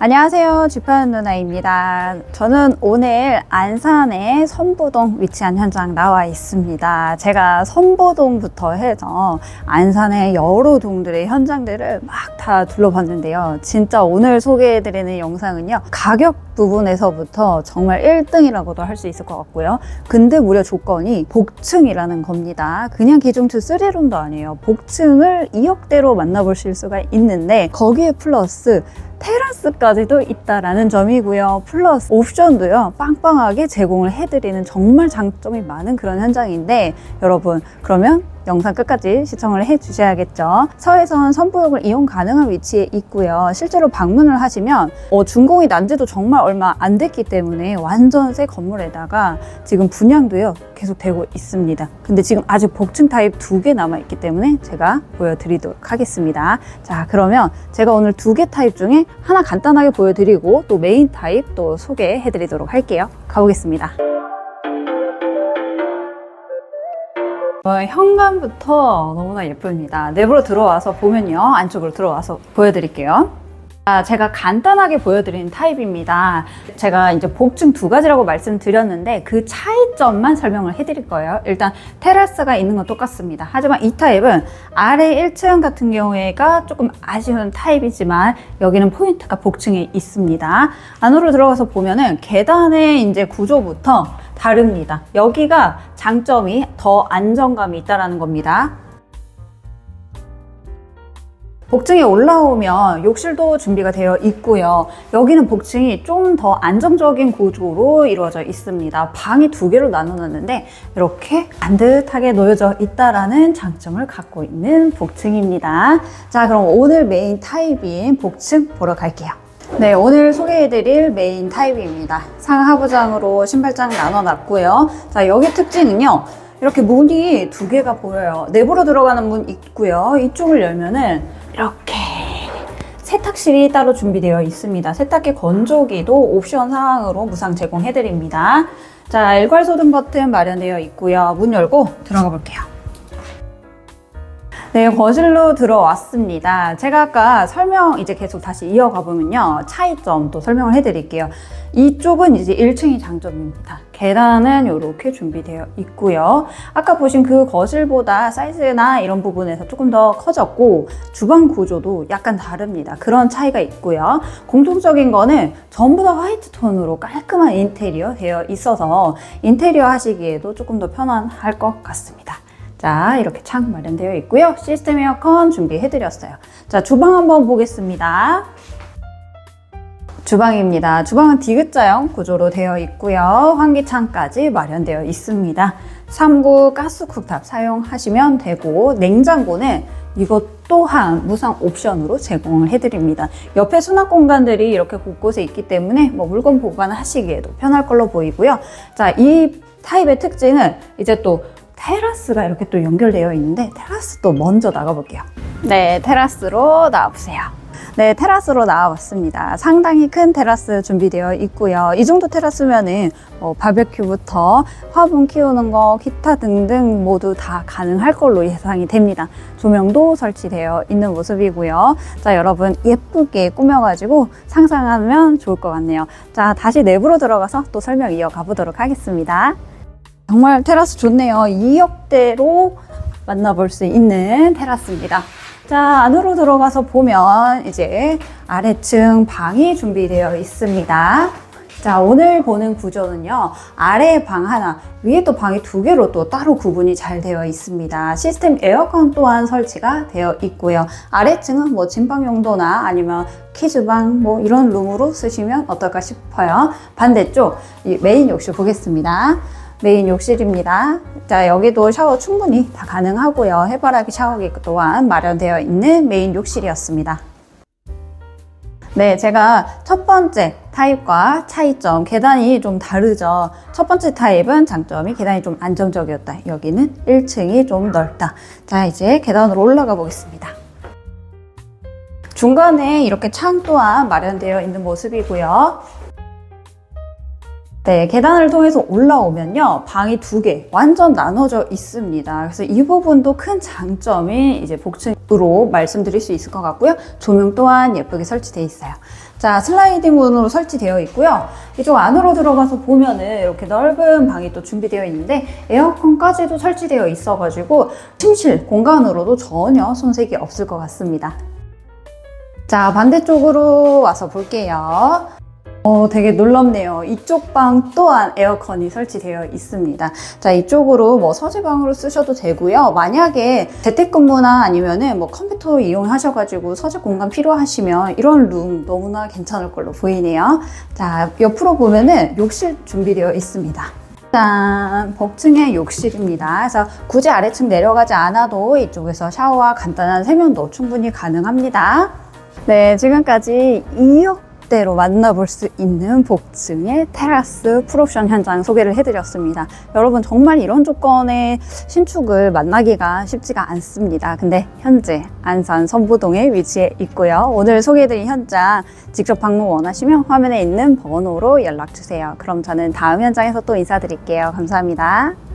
안녕하세요. 주편 누나입니다. 저는 오늘 안산의 선보동 위치한 현장 나와 있습니다. 제가 선보동부터 해서 안산의 여러 동들의 현장들을 막 다 둘러봤는데요. 진짜 오늘 소개해드리는 영상은요. 가격 부분에서부터 정말 1등이라고도 할 수 있을 것 같고요. 근데 무려 조건이 복층이라는 겁니다. 그냥 기중추 3룸도 아니에요. 복층을 2억대로 만나보실 수가 있는데 거기에 플러스 테라스까지도 있다라는 점이고요. 플러스 옵션도요. 빵빵하게 제공을 해드리는 정말 장점이 많은 그런 현장인데 여러분 그러면 영상 끝까지 시청을 해 주셔야겠죠. 서해선 선부역을 이용 가능한 위치에 있고요. 실제로 방문을 하시면 어, 준공이 난 지도 정말 얼마 안 됐기 때문에 완전 새 건물에다가 지금 분양도요. 계속 되고 있습니다. 근데 지금 아직 복층 타입 두 개 남아 있기 때문에 제가 보여드리도록 하겠습니다. 자, 그러면 제가 오늘 두 개 타입 중에 하나 간단하게 보여드리고 또 메인 타입 또 소개해드리도록 할게요. 가보겠습니다. 현관부터 너무나 예쁩니다. 내부로 들어와서 보면요. 안쪽으로 들어와서 보여드릴게요. 아, 제가 간단하게 보여드리는 타입입니다. 제가 이제 복층 두 가지라고 말씀드렸는데 그 차이점만 설명을 해드릴 거예요. 일단 테라스가 있는 건 똑같습니다. 하지만 이 타입은 아래 1층 같은 경우에가 조금 아쉬운 타입이지만 여기는 포인트가 복층에 있습니다. 안으로 들어가서 보면은 계단의 이제 구조부터 다릅니다. 여기가 장점이 더 안정감이 있다라는 겁니다. 복층에 올라오면 욕실도 준비가 되어 있고요. 여기는 복층이 좀 더 안정적인 구조로 이루어져 있습니다. 방이 두 개로 나눠놨는데 이렇게 반듯하게 놓여져 있다라는 장점을 갖고 있는 복층입니다. 자, 그럼 오늘 메인 타입인 복층 보러 갈게요. 네, 오늘 소개해드릴 메인 타입입니다. 상하부장으로 신발장 나눠놨고요. 자, 여기 특징은요. 이렇게 문이 두 개가 보여요. 내부로 들어가는 문 있고요. 이쪽을 열면은 이렇게 세탁실이 따로 준비되어 있습니다. 세탁기 건조기도 옵션 사항으로 무상 제공해드립니다. 자, 일괄 소등 버튼 마련되어 있고요. 문 열고 들어가 볼게요. 네, 거실로 들어왔습니다. 제가 아까 설명 이제 계속 다시 이어가 보면요. 차이점 또 설명을 해드릴게요. 이쪽은 이제 1층이 장점입니다. 계단은 이렇게 준비되어 있고요. 아까 보신 그 거실보다 사이즈나 이런 부분에서 조금 더 커졌고 주방 구조도 약간 다릅니다. 그런 차이가 있고요. 공통적인 거는 전부 다 화이트 톤으로 깔끔한 인테리어 되어 있어서 인테리어 하시기에도 조금 더 편안할 것 같습니다. 자, 이렇게 창 마련되어 있고요. 시스템 에어컨 준비해 드렸어요. 자, 주방 한번 보겠습니다. 주방입니다. 주방은 디귿자형 구조로 되어 있고요. 환기창까지 마련되어 있습니다. 3구 가스 쿡탑 사용하시면 되고 냉장고는 이것 또한 무상 옵션으로 제공을 해드립니다. 옆에 수납 공간들이 이렇게 곳곳에 있기 때문에 뭐 물건 보관하시기에도 편할 걸로 보이고요. 자, 이 타입의 특징은 이제 또 테라스가 이렇게 또 연결되어 있는데 테라스 또 먼저 나가볼게요. 네, 테라스로 나와보세요. 네, 테라스로 나와봤습니다. 상당히 큰 테라스 준비되어 있고요. 이 정도 테라스면은 뭐 바베큐부터 화분 키우는 거, 기타 등등 모두 다 가능할 걸로 예상이 됩니다. 조명도 설치되어 있는 모습이고요. 자, 여러분 예쁘게 꾸며가지고 상상하면 좋을 것 같네요. 자, 다시 내부로 들어가서 또 설명 이어가 보도록 하겠습니다. 정말 테라스 좋네요. 2억대로 만나볼 수 있는 테라스입니다. 자, 안으로 들어가서 보면 이제 아래층 방이 준비되어 있습니다. 자, 오늘 보는 구조는요. 아래에 방 하나, 위에 또 방이 두 개로 또 따로 구분이 잘 되어 있습니다. 시스템 에어컨 또한 설치가 되어 있고요. 아래층은 뭐 진방 용도나 아니면 키즈방 뭐 이런 룸으로 쓰시면 어떨까 싶어요. 반대쪽 이 메인 욕실 보겠습니다. 메인 욕실입니다. 자, 여기도 샤워 충분히 다 가능하고요. 해바라기 샤워기 또한 마련되어 있는 메인 욕실이었습니다. 네, 제가 첫 번째 타입과 차이점, 계단이 좀 다르죠. 첫 번째 타입은 장점이 계단이 좀 안정적이었다. 여기는 1층이 좀 넓다. 자, 이제 계단으로 올라가 보겠습니다. 중간에 이렇게 창 또한 마련되어 있는 모습이고요. 네, 계단을 통해서 올라오면요. 방이 두 개 완전 나눠져 있습니다. 그래서 이 부분도 큰 장점이 이제 복층으로 말씀드릴 수 있을 것 같고요. 조명 또한 예쁘게 설치되어 있어요. 자, 슬라이딩 문으로 설치되어 있고요. 이쪽 안으로 들어가서 보면은 이렇게 넓은 방이 또 준비되어 있는데 에어컨까지도 설치되어 있어가지고 침실 공간으로도 전혀 손색이 없을 것 같습니다. 자, 반대쪽으로 와서 볼게요. 어, 되게 놀랍네요. 이쪽 방 또한 에어컨이 설치되어 있습니다. 자, 이쪽으로 뭐 서재방으로 쓰셔도 되고요. 만약에 재택근무나 아니면은 뭐 컴퓨터 이용하셔가지고 서재 공간 필요하시면 이런 룸 너무나 괜찮을 걸로 보이네요. 자, 옆으로 보면은 욕실 준비되어 있습니다. 짠! 복층의 욕실입니다. 그래서 굳이 아래층 내려가지 않아도 이쪽에서 샤워와 간단한 세면도 충분히 가능합니다. 네, 지금까지 2억 대로 만나볼 수 있는 복층의 테라스 풀옵션 현장 소개를 해드렸습니다. 여러분 정말 이런 조건의 신축을 만나기가 쉽지가 않습니다. 근데 현재 안산 선부동에 위치해 있고요. 오늘 소개해드린 현장 직접 방문 원하시면 화면에 있는 번호로 연락 주세요. 그럼 저는 다음 현장에서 또 인사드릴게요. 감사합니다.